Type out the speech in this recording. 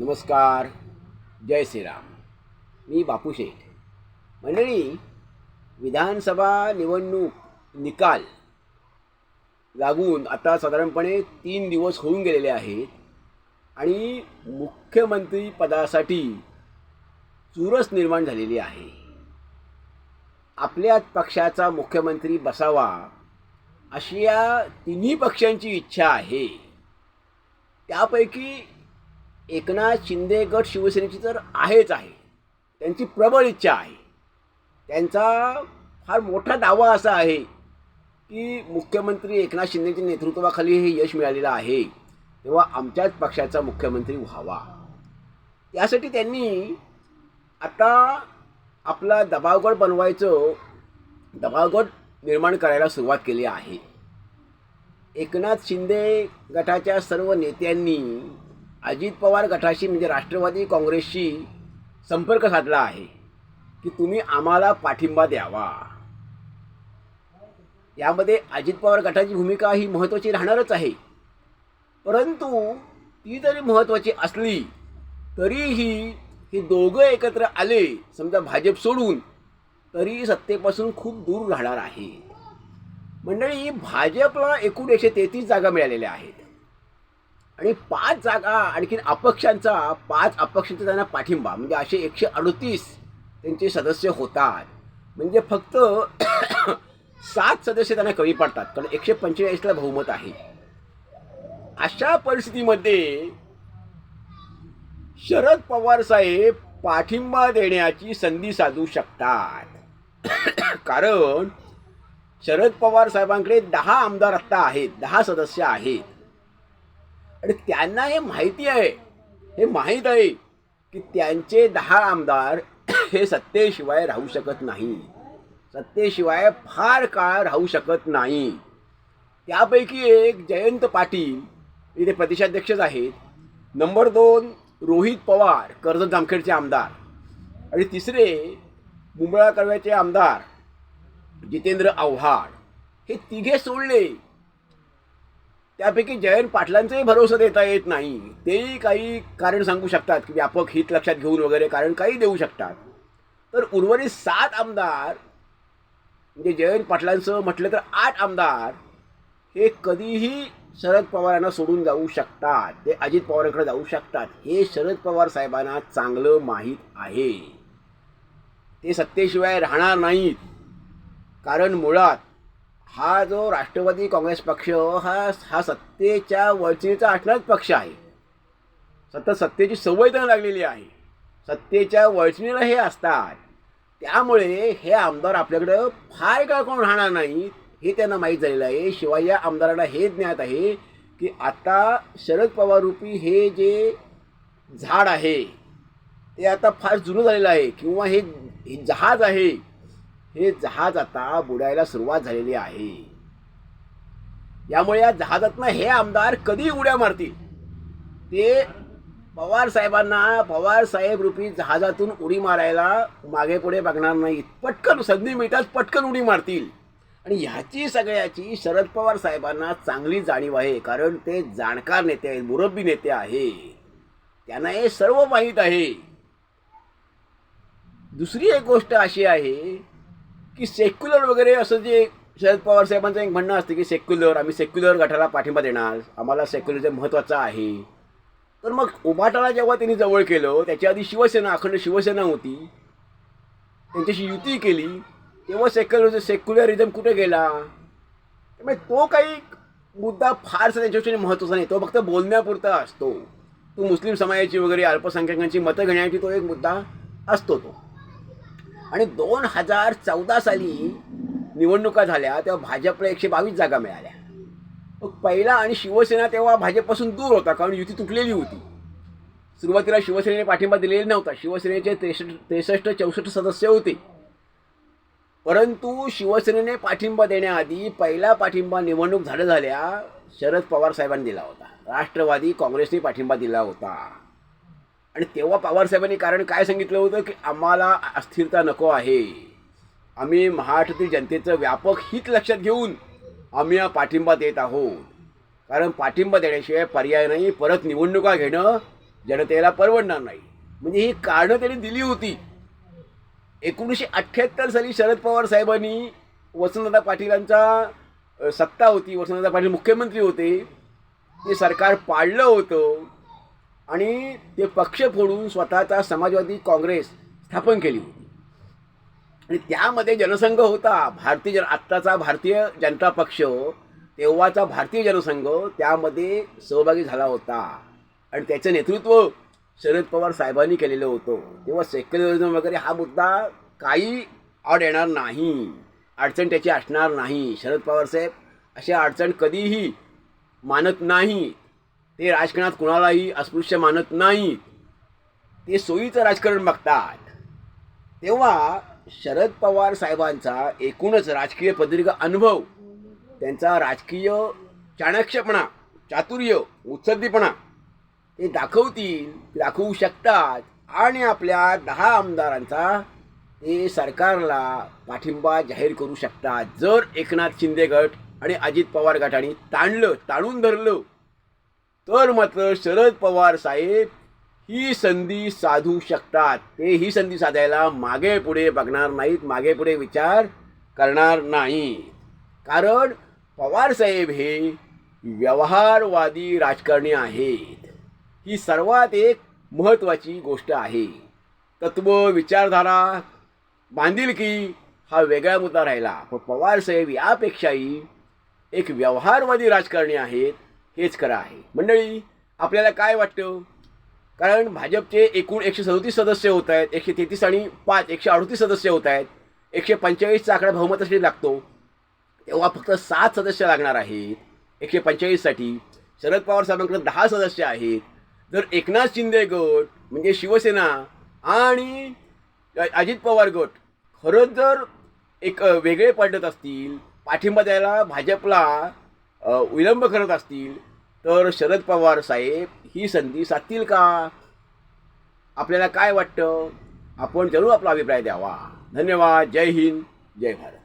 नमस्कार जय श्रीराम. मी बापू शेठ. मंडळी विधानसभा निवडणूक निकाल लागून आता साधारणपणे तीन दिवस होऊन गेलेले आहेत आणि मुख्यमंत्री पदासाठी चुरस निर्माण झालेली आहे. आपल्याच पक्षाचा मुख्यमंत्री बसावा अशी या तिन्ही पक्षांची इच्छा आहे. त्यापैकी एकनाथ शिंदे गट शिवसेनेची तर आहेच आहे. त्यांची प्रबळ इच्छा आहे. त्यांचा फार मोठा दावा असा आहे की मुख्यमंत्री एकनाथ शिंदेच्या नेतृत्वाखाली हे यश मिळालेलं आहे. तेव्हा आमच्याच पक्षाचा मुख्यमंत्री व्हावा. त्यासाठी त्यांनी आता आपला दबावगड बनवायचं दबावगड निर्माण करायला सुरुवात केली आहे. एकनाथ शिंदे गटाच्या सर्व नेत्यांनी अजित पवार गटाशी म्हणजे राष्ट्रवादी काँग्रेसशी संपर्क साधला आहे की तुम्ही आम्हाला पाठिंबा द्यावा. यामध्ये अजित पवार गटाची भूमिका ही महत्त्वाची राहणारच आहे. परंतु ती जरी महत्त्वाची असली तरीही हे दोघं एकत्र आले समजा भाजप सोडून तरी सत्तेपासून खूप दूर राहणार आहे. मंडळी भाजपला एकूण एकशे तेहतीस जागा मिळालेल्या आहेत. आणि पाच जागा आणखीन अपक्षांचा पाच अपक्षांचा त्यांना पाठिंबा. म्हणजे असे एकशे अडतीस त्यांचे सदस्य होतात. म्हणजे फक्त सात सदस्य त्यांना कमी पडतात कारण एकशे पंचेचाळीसला बहुमत आहे. अशा परिस्थितीमध्ये शरद पवार साहेब पाठिंबा देण्याची संधी साधू शकतात. कारण शरद पवार साहेबांकडे दहा आमदार आत्ता आहेत दहा सदस्य आहेत. आणि त्यांना हे माहिती आहे हे माहीत आहे की त्यांचे दहा आमदार हे सत्तेशिवाय राहू शकत नाही. सत्तेशिवाय फार काळ राहू शकत नाही. त्यापैकी एक जयंत पाटील इथे प्रदेशाध्यक्षच आहेत. नंबर दोन रोहित पवार कर्जत जामखेडचे आमदार. आणि तिसरे मुंबळा कळव्याचे आमदार जितेंद्र आव्हाड. हे तिघे सोडले. त्यापैकी जयंत पाटलांचाही भरोसा देता येत नाही. तेही काही कारण सांगू शकतात की व्यापक हित लक्षात घेऊन वगैरे कारण काही देऊ शकतात. तर उर्वरित सात आमदार म्हणजे जयंत पाटलांचं म्हटलं तर आठ आमदार हे कधीही शरद पवारांना सोडून जाऊ शकतात. ते अजित पवारांकडे जाऊ शकतात. हे शरद पवार साहेबांना चांगलं माहीत आहे. ते सत्तेशिवाय राहणार नाहीत. कारण मुळात हा जो राष्ट्रवादी काँग्रेस पक्ष हो, हा हा सत्तेच्या वळचणीचा असणारच पक्ष आहे. सतत सत्तेची सवय त्यांना लागलेली आहे. सत्तेच्या वळचणीला हे असतात. त्यामुळे हे आमदार आपल्याकडं फार काळ कोण राहणार नाहीत हे त्यांना माहीत झालेलं आहे. शिवाय या आमदारांना हे ज्ञात आहे की आता शरद पवार रूपी हे जे झाड आहे ते आता फार जुनं झालेलं आहे. किंवा हे हे जहाज आहे हे जहाज आता बुडायला सुरुवात झालेली आहे. यामुळे या जहाजातनं हे आमदार कधी उड्या मारतील? ते पवार साहेबांना पवार साहेब रूपी जहाजातून उडी मारायला मागे पुढे बघणार नाहीत. पटकन संधी मिळतात पटकन उडी मारतील. आणि ह्याची सगळ्याची शरद पवार साहेबांना चांगली जाणीव आहे कारण ते जाणकार नेते आहेत मुरब्बी नेते आहे त्यांना हे सर्व माहीत आहे. दुसरी एक गोष्ट अशी आहे की सेक्युलर वगैरे असं जे शरद पवार साहेबांचं एक म्हणणं असतं की सेक्युलर आम्ही सेक्युलर गटाला पाठिंबा देणार. आम्हाला सेक्युलरचं महत्त्वाचं आहे. तर मग उभाटाला जेव्हा त्यांनी जवळ केलं त्याच्या आधी शिवसेना अखंड शिवसेना होती. त्यांच्याशी युती केली. तेव्हा सेक्युलर सेक्युलरिझम कुठे गेला? त्यामुळे तो काही मुद्दा फारसा त्यांच्याविषयी महत्त्वाचा नाही. तो फक्त बोलण्यापुरता असतो. तो मुस्लिम समाजाची वगैरे अल्पसंख्याकांची मतं घेण्याची तो एक मुद्दा असतो तो. आणि दोन हजार चौदा साली निवडणुका झाल्या तेव्हा भाजपला एकशे बावीस जागा मिळाल्या. मग पहिला आणि शिवसेना तेव्हा भाजपपासून दूर होता कारण युती तुटलेली होती. सुरुवातीला शिवसेनेने पाठिंबा दिलेला नव्हता. शिवसेनेचे त्रेसष्ट त्रेसष्ट चौसष्ट सदस्य होते. परंतु शिवसेनेने पाठिंबा देण्याआधी पहिला पाठिंबा निवडणूक झाल्या झाल्या शरद पवार साहेबांनी दिला होता. राष्ट्रवादी काँग्रेसने पाठिंबा दिला होता. आणि तेव्हा पवार साहेबांनी कारण काय सांगितलं होतं की आम्हाला अस्थिरता नको आहे. आम्ही महाराष्ट्रातील जनतेचं व्यापक हित लक्षात घेऊन आम्ही हा पाठिंबा देत आहोत. कारण पाठिंबा देण्याशिवाय पर्याय नाही परत निवडणुका घेणं जनतेला परवडणार नाही. म्हणजे ही कारणं त्यांनी दिली होती. एकोणीसशे अठ्ठ्याहत्तर साली शरद पवार साहेबांनी वसंतदादा पाटीलांचा सत्ता होती. वसंतदादा पाटील मुख्यमंत्री होते. ते सरकार पाडलं होतं. आणि ते पक्ष फोडून स्वतःचा समाजवादी काँग्रेस स्थापन केली होती. आणि त्यामध्ये जनसंघ होता. भारतीय जन आत्ताचा भारतीय जनता पक्ष तेव्हाचा भारतीय जनसंघ त्यामध्ये सहभागी झाला होता. आणि त्याचं नेतृत्व शरद पवार साहेबांनी केलेलं होतं. तेव्हा सेक्युलरिझम वगैरे हा मुद्दा काही आड येणार नाही. अडचण त्याची असणार नाही. शरद पवार साहेब अशा अडचण कधीही मानत नाही. ते राजकारणात कुणालाही अस्पृश्य मानत नाहीत. ते सोयीचं राजकारण बघतात. तेव्हा शरद पवार साहेबांचा एकूणच राजकीय प्रदीर्घ अनुभव त्यांचा राजकीय चाणक्यपणा चातुर्य उत्सर्दीपणा ते दाखवतील दाखवू शकतात आणि आपल्या दहा आमदारांचा ते सरकारला पाठिंबा जाहीर करू शकतात. जर एकनाथ शिंदे गट आणि अजित पवार गटाने ताणलं ताणून धरलं तर मात्र शरद पवार साहेब ही संधी साधू शकतात. ते ही संधी साधायला मागे पुढे बघणार नाहीत मागे पुढे विचार करणार नाहीत. कारण पवार साहेब हे व्यवहारवादी राजकारणी आहेत. ही सर्वात एक महत्त्वाची गोष्ट आहे. तत्व विचारधारा बांधिलकी हा वेगळा मुद्दा राहिला. पण पवार साहेब यापेक्षाही एक व्यवहारवादी राजकारणी आहेत. हेच खरं आहे. मंडळी आपल्याला काय वाटतं? कारण भाजपचे एकूण एकशे सदतीस सदस्य होत आहेत एकशे तेहतीस आणि पाच एकशे अडतीस सदस्य होत आहेत एकशे पंचेचाळीसचा आकडा बहुमतासाठी लागतो. तेव्हा फक्त सात सदस्य लागणार आहेत एकशे पंचेचाळीससाठी शरद पवार साहेबांकडे दहा सदस्य आहेत. जर एकनाथ शिंदे गट म्हणजे शिवसेना आणि अजित पवार गट खरंच जर एक वेगळे पडत असतील पाठिंबा द्यायला भाजपला विलंब करत असतील तर शरद पवार साहेब ही संधी साधतील का? आपल्याला काय वाटतं? आपण जरूर आपला अभिप्राय द्यावा. धन्यवाद. जय हिंद. जय भारत.